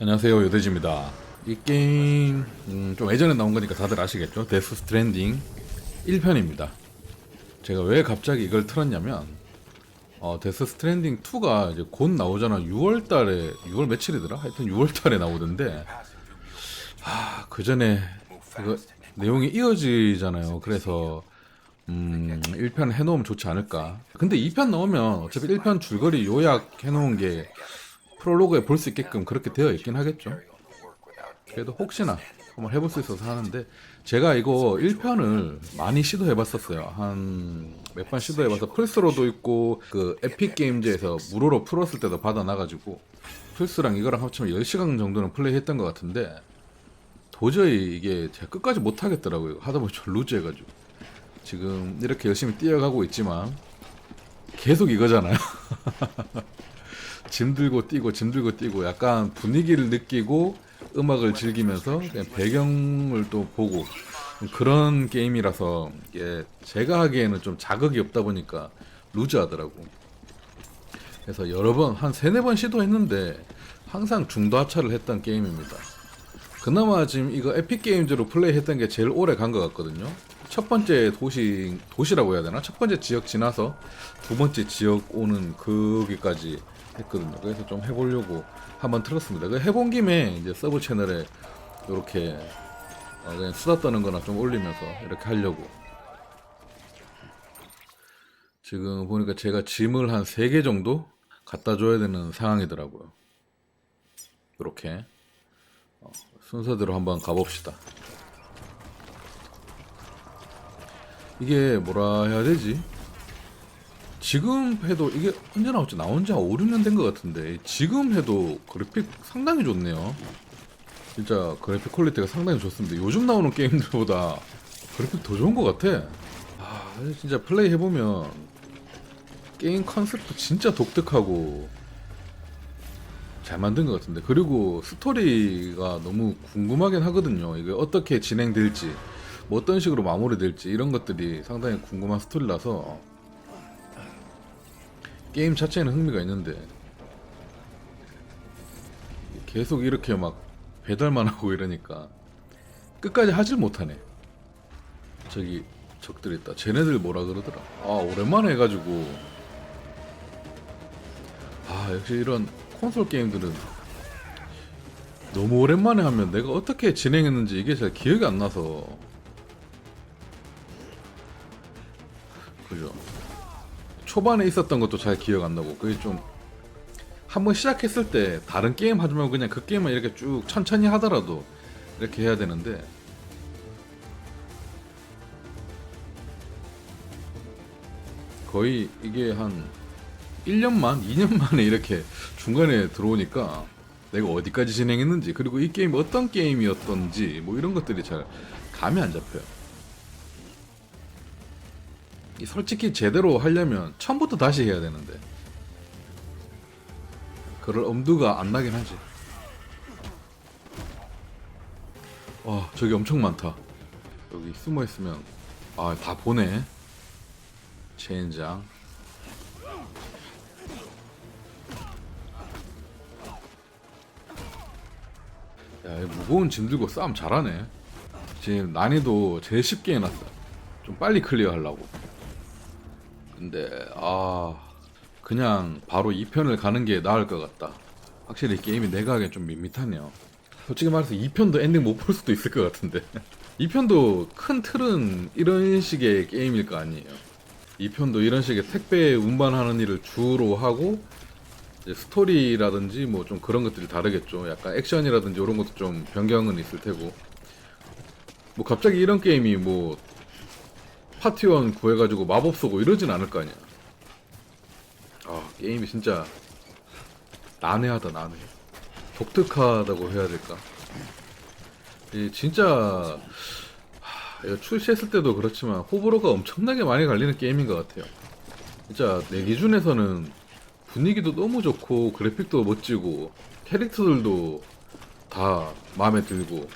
안녕하세요 요대지입니다. 이 게임 음, 좀 예전에 나온 거니까 다들 아시겠죠? 데스 스트랜딩 1편입니다. 제가 왜 갑자기 이걸 틀었냐면 어, 데스 스트랜딩 2가 이제 곧 나오잖아. 6월 달에 6월 며칠이더라? 하여튼 6월 달에 나오던데 아, 그 전에 이거 내용이 이어지잖아요. 그래서 음, 1편 해놓으면 좋지 않을까. 근데 2편 나오면 어차피 1편 줄거리 요약 해놓은 게 프롤로그에 볼 수 있게끔 그렇게 되어 있긴 하겠죠. 그래도 혹시나 한번 해볼 수 있어서 하는데 제가 이거 1편을 많이 시도해봤었어요. 한 몇 번 시도해봐서 플스로도 있고 그 에픽 게임즈에서 무료로 풀었을 때도 받아놔가지고 플스랑 이거랑 합치면 10시간 정도는 플레이했던 것 같은데 도저히 이게 제가 끝까지 못하겠더라고요. 하다 보니 좀 루즈해가지고 지금 이렇게 열심히 뛰어가고 있지만 계속 이거잖아요. 짐 들고 뛰고 짐 들고 뛰고 약간 분위기를 느끼고 음악을 즐기면서 그냥 배경을 또 보고 그런 게임이라서 이게 제가 하기에는 좀 자극이 없다 보니까 루즈하더라고. 그래서 여러 번 한 세네 번 시도했는데 항상 중도 하차를 했던 게임입니다. 그나마 지금 이거 에픽 게임즈로 플레이했던 게 제일 오래 간 것 같거든요. 첫 번째 도시 도시라고 해야 되나? 첫 번째 지역 지나서 두 번째 지역 오는 거기까지 했거든요. 그래서 좀 해보려고 한번 틀었습니다. 그 해본 김에 이제 서브 채널에 이렇게 어, 그냥 수다 떠는-거나 좀 올리면서 이렇게 하려고. 지금 보니까 제가 짐을 한 3개 정도 갖다 줘야 되는 상황이더라고요. 이렇게 어, 순서대로 한번 가봅시다. 이게 뭐라 해야 되지? 지금 해도 이게 언제 나왔지? 나온 지 한 5, 6년 된 것 같은데 지금 해도 그래픽 상당히 좋네요. 진짜 그래픽 퀄리티가 상당히 좋습니다. 요즘 나오는 게임들보다 그래픽 더 좋은 것 같아. 아, 진짜 플레이 해보면 게임 컨셉도 진짜 독특하고 잘 만든 것 같은데 그리고 스토리가 너무 궁금하긴 하거든요. 이게 어떻게 진행될지 뭐 어떤 식으로 마무리될지 이런 것들이 상당히 궁금한 스토리라서 게임 자체에는 흥미가 있는데 계속 이렇게 막 배달만 하고 이러니까 끝까지 하질 못하네. 저기 적들 있다. 쟤네들 뭐라 그러더라. 아 오랜만에 해가지고 아 역시 이런 콘솔 게임들은 너무 오랜만에 하면 내가 어떻게 진행했는지 이게 잘 기억이 안 나서 그죠. 초반에 있었던 것도 잘 기억 안 나고 그게 좀 한번 시작했을 때 다른 게임 하지 말고 그냥 그 게임만 이렇게 쭉 천천히 하더라도 이렇게 해야 되는데 거의 이게 한 1년만, 2년 만에 이렇게 중간에 들어오니까 내가 어디까지 진행했는지 그리고 이 게임이 어떤 게임이었던지 뭐 이런 것들이 잘 감이 안 잡혀요. 이 솔직히 제대로 하려면 처음부터 다시 해야 되는데 그럴 엄두가 안 나긴 하지. 와 저기 엄청 많다. 여기 숨어 있으면 아 다 보네. 체인장. 야, 이 무거운 짐 들고 싸움 잘하네. 지금 난이도 제일 쉽게 해놨어. 좀 빨리 클리어 하려고. 근데 아 그냥 바로 2편을 가는 게 나을 것 같다. 확실히 게임이 내가 하기엔 좀 밋밋하네요. 솔직히 말해서 2편도 엔딩 못 볼 수도 있을 것 같은데 2편도 큰 틀은 이런 식의 게임일 거 아니에요. 2편도 이런 식의 택배 운반하는 일을 주로 하고 스토리라든지 뭐 좀 그런 것들이 다르겠죠. 약간 액션이라든지 이런 것도 좀 변경은 있을 테고 뭐 갑자기 이런 게임이 뭐 파티원 구해가지고 마법 쏘고 이러진 않을 거 아니야. 아 게임이 진짜 난해하다 난해. 독특하다고 해야 될까? 이 진짜 하, 출시했을 때도 그렇지만 호불호가 엄청나게 많이 갈리는 게임인 것 같아요. 진짜 내 기준에서는 분위기도 너무 좋고 그래픽도 멋지고 캐릭터들도 다 마음에 들고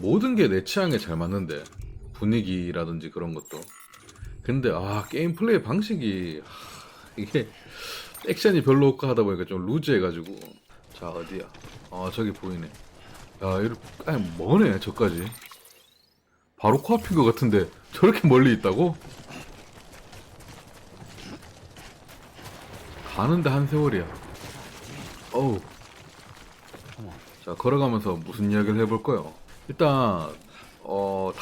모든 게 내 취향에 잘 맞는데 분위기라든지 그런 것도 근데 아 게임 플레이 방식이 하, 이게 액션이 별로 없고 하다 보니까 좀 루즈해가지고 자 어디야? 아 저기 보이네. 야 이렇게 아니 뭐네 저까지. 바로 코앞인 것 같은데 저렇게 멀리 있다고? 가는데 한 세월이야. 어우. 자 걸어가면서 무슨 이야기를 해볼까요? 일단 어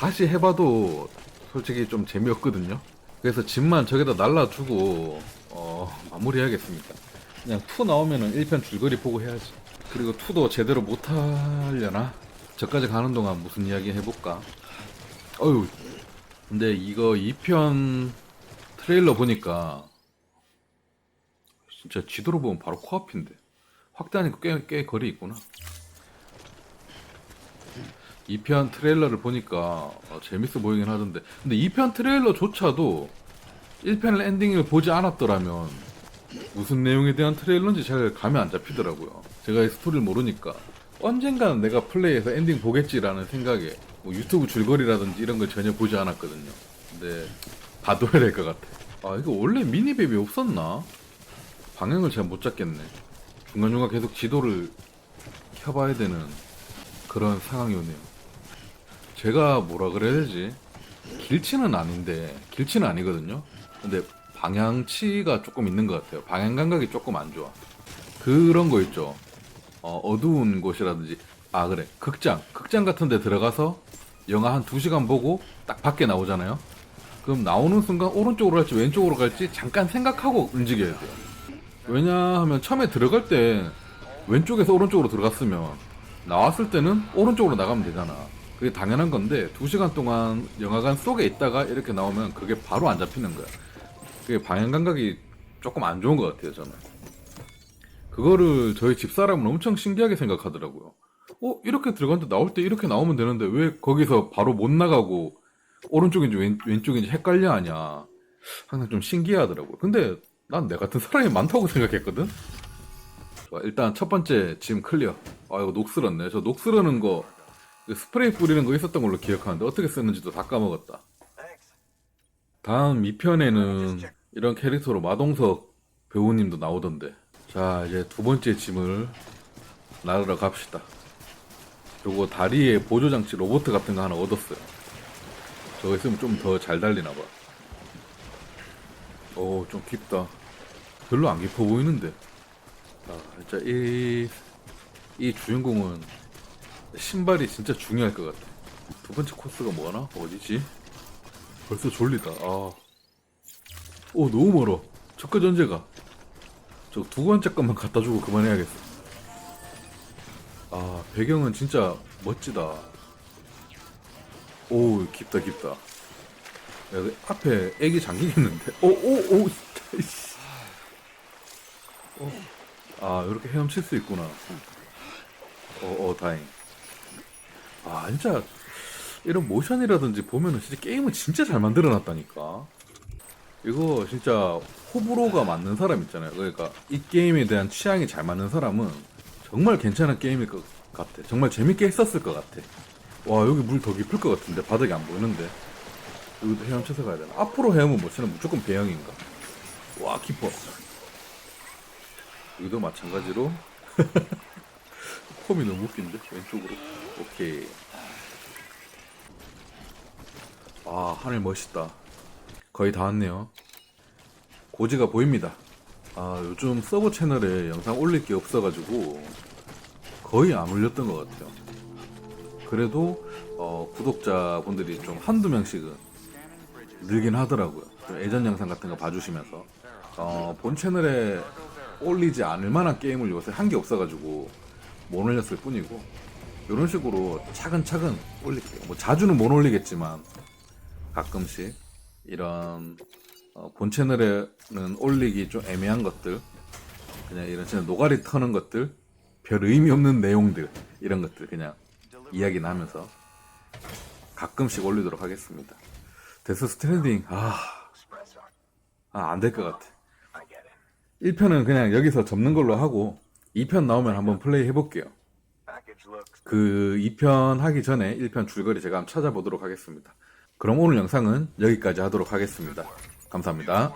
다시 해봐도 솔직히 좀 재미없거든요. 그래서 집만 저기다 날라주고 어 마무리해야겠습니다. 그냥 투 나오면은 1편 줄거리 보고 해야지. 그리고 투도 제대로 못하려나? 저까지 가는 동안 무슨 이야기 해볼까? 어휴. 근데 이거 2편 트레일러 보니까 진짜 지도로 보면 바로 코앞인데. 확대하니까 꽤, 꽤 거리 있구나. 2편 트레일러를 보니까 어, 재밌어 보이긴 하던데. 근데 2편 트레일러조차도 1편 엔딩을 보지 않았더라면 무슨 내용에 대한 트레일러인지 잘 감이 안 잡히더라고요. 제가 이 스토리를 모르니까 언젠가는 내가 플레이해서 엔딩 보겠지라는 생각에 뭐 유튜브 줄거리라든지 이런 걸 전혀 보지 않았거든요. 근데 봐둬야 될 것 같아. 아 이거 원래 미니맵이 없었나? 방향을 잘 못 잡겠네. 중간중간 계속 지도를 켜봐야 되는 그런 상황이 오네요. 제가 뭐라 그래야 되지? 길치는 아닌데 길치는 아니거든요. 근데 방향치가 조금 있는 것 같아요. 방향 감각이 조금 안 좋아. 그런 거 있죠. 어, 어두운 곳이라든지 아 그래 극장 극장 같은 데 들어가서 영화 한 2시간 보고 딱 밖에 나오잖아요. 그럼 나오는 순간 오른쪽으로 갈지 왼쪽으로 갈지 잠깐 생각하고 움직여야 돼요. 왜냐하면 처음에 들어갈 때 왼쪽에서 오른쪽으로 들어갔으면 나왔을 때는 오른쪽으로 나가면 되잖아. 그게 당연한 건데 두 시간 동안 영화관 속에 있다가 이렇게 나오면 그게 바로 안 잡히는 거야. 그게 방향 감각이 조금 안 좋은 것 같아요, 저는. 그거를 저희 집사람은 엄청 신기하게 생각하더라고요. 어, 이렇게 들어갔는데 나올 때 이렇게 나오면 되는데 왜 거기서 바로 못 나가고 오른쪽인지 왼, 왼쪽인지 헷갈려 하냐. 항상 좀 신기하더라고요. 근데 난 내 같은 사람이 많다고 생각했거든? 일단 첫 번째 짐 클리어. 아, 이거 녹슬었네. 저 녹슬어는 거, 그 스프레이 뿌리는 거 있었던 걸로 기억하는데 어떻게 쓰는지도 다 까먹었다. 다음 2편에는 이런 캐릭터로 마동석 배우님도 나오던데. 자, 이제 두 번째 짐을 나르러 갑시다. 요거 다리에 보조장치 로봇 같은 거 하나 얻었어요. 저거 있으면 좀 더 잘 달리나봐. 오, 좀 깊다. 별로 안 깊어 보이는데. 아, 진짜 이, 이 주인공은 신발이 진짜 중요할 것 같아. 두 번째 코스가 뭐하나? 어디지? 벌써 졸리다. 아. 오, 너무 멀어. 저까지 언제 가? 저 두 번째 것만 갖다 주고 그만해야겠어. 아, 배경은 진짜 멋지다. 오, 깊다, 깊다. 야, 그 앞에 애기 잠기겠는데? 오, 오, 오, 씨. 어. 아, 이렇게 헤엄칠 수 있구나. 어, 어, 다행. 아, 진짜, 이런 모션이라든지 보면은 진짜 게임은 진짜 잘 만들어 놨다니까. 이거 진짜 호불호가 맞는 사람 있잖아요. 그러니까 이 게임에 대한 취향이 잘 맞는 사람은 정말 괜찮은 게임일 것 같아. 정말 재밌게 했었을 것 같아. 와, 여기 물 더 깊을 것 같은데 바닥이 안 보이는데. 여기도 헤엄쳐서 가야 되나? 앞으로 헤엄은 못 치는 무조건 배영인가? 와, 깊어. 여기도 마찬가지로. 콤이 너무 웃긴데? 왼쪽으로. 오케이. 아, 하늘 멋있다. 거의 다 왔네요. 고지가 보입니다. 아, 요즘 서버 채널에 영상 올릴 게 없어가지고 거의 안 올렸던 것 같아요. 그래도 어, 구독자분들이 좀 한두 명씩은 늘긴 하더라고요. 좀 예전 영상 같은 거 봐주시면서 어, 본 채널에 올리지 않을 만한 게임을 요새 한 게 없어가지고 못 올렸을 뿐이고 이런 식으로 차근차근 올릴게요. 뭐 자주는 못 올리겠지만 가끔씩 이런 어, 본 채널에는 올리기 좀 애매한 것들 그냥 이런 채널 노가리 터는 것들 별 의미 없는 내용들 이런 것들 그냥 이야기는 하면서 가끔씩 올리도록 하겠습니다. 데스 스트랜딩 아, 아 안 될 것 같아. 1편은 그냥 여기서 접는 걸로 하고 2편 나오면 한번 플레이 해볼게요. 그 2편 하기 전에 1편 줄거리 제가 한번 찾아보도록 하겠습니다. 그럼 오늘 영상은 여기까지 하도록 하겠습니다. 감사합니다.